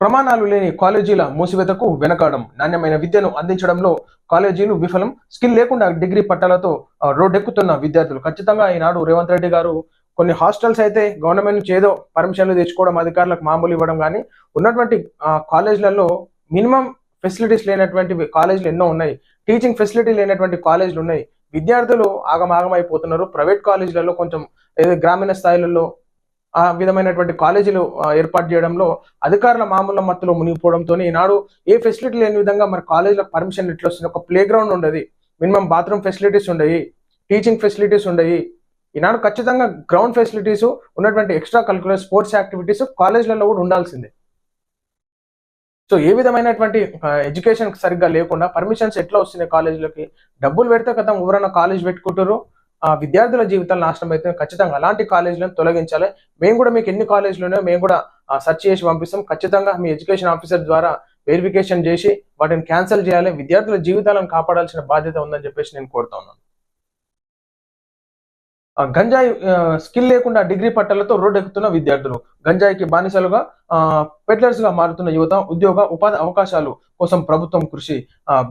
ప్రమాణాలు లేని కాలేజీల మూసివేతకు వెనకాడం నాణ్యమైన విద్యను అందించడంలో కాలేజీలు విఫలం. స్కిల్ లేకుండా డిగ్రీ పట్టాలతో రోడ్డెక్కుతున్న విద్యార్థులు. ఖచ్చితంగా ఈనాడు రేవంత్ రెడ్డి గారు కొన్ని హాస్టల్స్ అయితే గవర్నమెంట్ నుంచి ఏదో పర్మిషన్లు తెచ్చుకోవడం అధికారులకు మామూలు ఇవ్వడం కానీ ఉన్నటువంటి కాలేజీలలో మినిమం ఫెసిలిటీస్ లేనటువంటి కాలేజీలు ఎన్నో ఉన్నాయి. టీచింగ్ ఫెసిలిటీ లేనటువంటి కాలేజీలు ఉన్నాయి. విద్యార్థులు ఆగమాగమైపోతున్నారు. ప్రైవేట్ కాలేజీలలో కొంచెం గ్రామీణ స్థాయిలలో ఆ విధమైనటువంటి కాలేజీలు ఏర్పాటు చేయడంలో అధికారుల మామూలు మత్తులో మునిగిపోవడంతో ఈనాడు ఏ ఫెసిలిటీ లేని విధంగా మరి కాలేజీలకు పర్మిషన్ ఎట్లా వస్తుంది ఒక ప్లే గ్రౌండ్ ఉండదు. మినిమం బాత్రూమ్ ఫెసిలిటీస్ ఉండయి టీచింగ్ ఫెసిలిటీస్ ఉండయి. ఈనాడు ఖచ్చితంగా గ్రౌండ్ ఫెసిలిటీస్ ఉన్నటువంటి ఎక్స్ట్రా కల్కులర్ స్పోర్ట్స్ యాక్టివిటీస్ కాలేజీలలో కూడా ఉండాల్సిందే. సో ఏ విధమైనటువంటి ఎడ్యుకేషన్ సరిగ్గా లేకుండా పర్మిషన్స్ ఎట్లా వస్తున్నాయి కాలేజీలకి? డబ్బులు పెడితే కదా ఎవరైనా కాలేజ్ పెట్టుకుంటారు విద్యార్థుల జీవితాలు నాశనం అయితే ఖచ్చితంగా అలాంటి కాలేజీలను తొలగించాలి. మేము కూడా మీకు ఎన్ని కాలేజీలున్నాయో మేము కూడా సెర్చ్ చేసి పంపిస్తాం. ఖచ్చితంగా మీ ఎడ్యుకేషన్ ఆఫీసర్ ద్వారా వెరిఫికేషన్ చేసి వాటిని క్యాన్సిల్ చేయాలి. విద్యార్థుల జీవితాలను కాపాడాల్సిన బాధ్యత ఉందని చెప్పేసి నేను కోరుతా ఉన్నాను. గంజాయి స్కిల్ లేకుండా డిగ్రీ పట్టాలతో రోడ్డు ఎక్కుతున్న విద్యార్థులు గంజాయికి బానిసలుగా పెట్లర్స్గా మారుతున్న యువత ఉద్యోగ ఉపాధి అవకాశాలు కోసం ప్రభుత్వం కృషి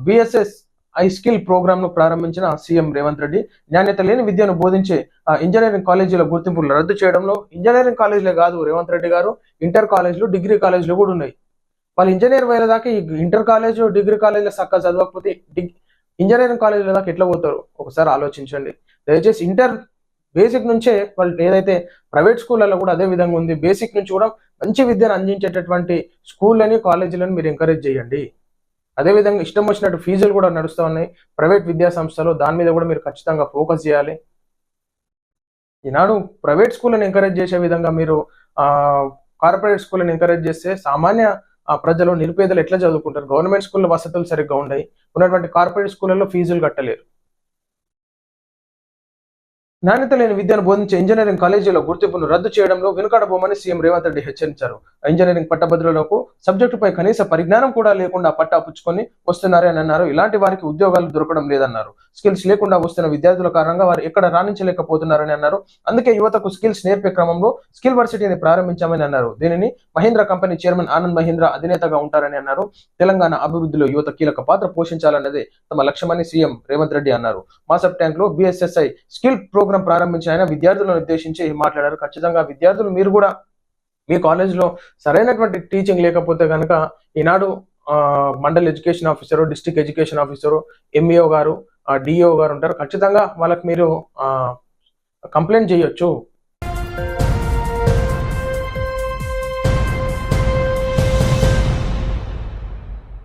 బిఎస్ఎస్ ఐ స్కిల్ ప్రోగ్రామ్ను ప్రారంభించిన సీఎం రేవంత్ రెడ్డి నాణ్యత లేని విద్యను బోధించే ఆ, ఇంజనీరింగ్ కాలేజీల గుర్తింపులు రద్దు చేయడంలో ఇంజనీరింగ్ కాలేజీలే కాదు రేవంత్ రెడ్డి గారు ఇంటర్ కాలేజీలు డిగ్రీ కాలేజీలు కూడా ఉన్నాయి. వాళ్ళు ఇంజనీర్ పోయేదాకా ఈ ఇంటర్ కాలేజ్ డిగ్రీ కాలేజీలో చక్కగా చదవకపోతే ఇంజనీరింగ్ కాలేజీల దాకా ఎట్లా పోతారు? ఒకసారి ఆలోచించండి. దయచేసి ఇంటర్ బేసిక్ నుంచే వాళ్ళు ఏదైతే ప్రైవేట్ స్కూళ్ళలో కూడా అదే విధంగా ఉంది బేసిక్ నుంచి కూడా మంచి విద్యను అందించేటటువంటి స్కూళ్ళని కాలేజీలను మీరు ఎంకరేజ్ చేయండి. అదేవిధంగా ఇష్టం వచ్చినట్టు ఫీజులు కూడా నడుస్తూ ఉన్నాయి. ప్రైవేట్ విద్యా సంస్థలు దాని మీద కూడా మీరు ఖచ్చితంగా ఫోకస్ చేయాలి. ఈనాడు ప్రైవేట్ స్కూళ్ళని ఎంకరేజ్ చేసే విధంగా మీరు కార్పొరేట్ స్కూళ్ళని ఎంకరేజ్ చేస్తే సామాన్య ప్రజలు నిరుపేదలు ఎట్లా చదువుకుంటారు? గవర్నమెంట్ స్కూల్లో వసతులు సరిగ్గా ఉన్నాయి ఉన్నటువంటి కార్పొరేట్ స్కూళ్ళలో ఫీజులు కట్టలేరు. నాణ్యత లేని విద్యను బోధించే ఇంజనీరింగ్ కాలేజీల గుర్తింపును రద్దు చేయడంలో వెనుకడబోమని సీఎం రేవంత్ రెడ్డి హెచ్చరించారు. ఇంజనీరింగ్ పట్టభద్రులకు సబ్జెక్టుపై కనీస పరిజ్ఞానం కూడా లేకుండా పట్టా పుచ్చుకొని వస్తున్నారని అన్నారు. ఇలాంటి వారికి ఉద్యోగాలు దొరకడం లేదన్నారు. స్కిల్స్ లేకుండా వస్తున్న విద్యార్థుల కారణంగా వారు ఎక్కడ రాణించలేకపోతున్నారని అన్నారు. అందుకే యువతకు స్కిల్స్ నేర్పే క్రమంలో స్కిల్ వర్సిటీని ప్రారంభించామని అన్నారు. దీనిని మహీంద్రా కంపెనీ చైర్మన్ ఆనంద్ మహీంద్రా అధినేతగా ఉంటారని అన్నారు. తెలంగాణ అభివృద్ధిలో యువత కీలక పాత్ర పోషించాలన్నదే తమ లక్ష్యమని సీఎం రేవంత్ రెడ్డి అన్నారు. మాసప్ ట్యాంక్లో బిఎస్ఎస్ఐ స్కిల్ ప్రో ప్రోగ్రామ్ ప్రారంభించిన ఆయన విద్యార్థులను ఉద్దేశించి మాట్లాడారు. ఖచ్చితంగా విద్యార్థులు మీరు కూడా మీ కాలేజీలో సరైనటువంటి టీచింగ్ లేకపోతే కనుక ఈనాడు ఆ, mandal education officer district education officer MEO గారు డిఓ గారు ఉంటారు. ఖచ్చితంగా వాళ్ళకి మీరు కంప్లైంట్ చేయొచ్చు.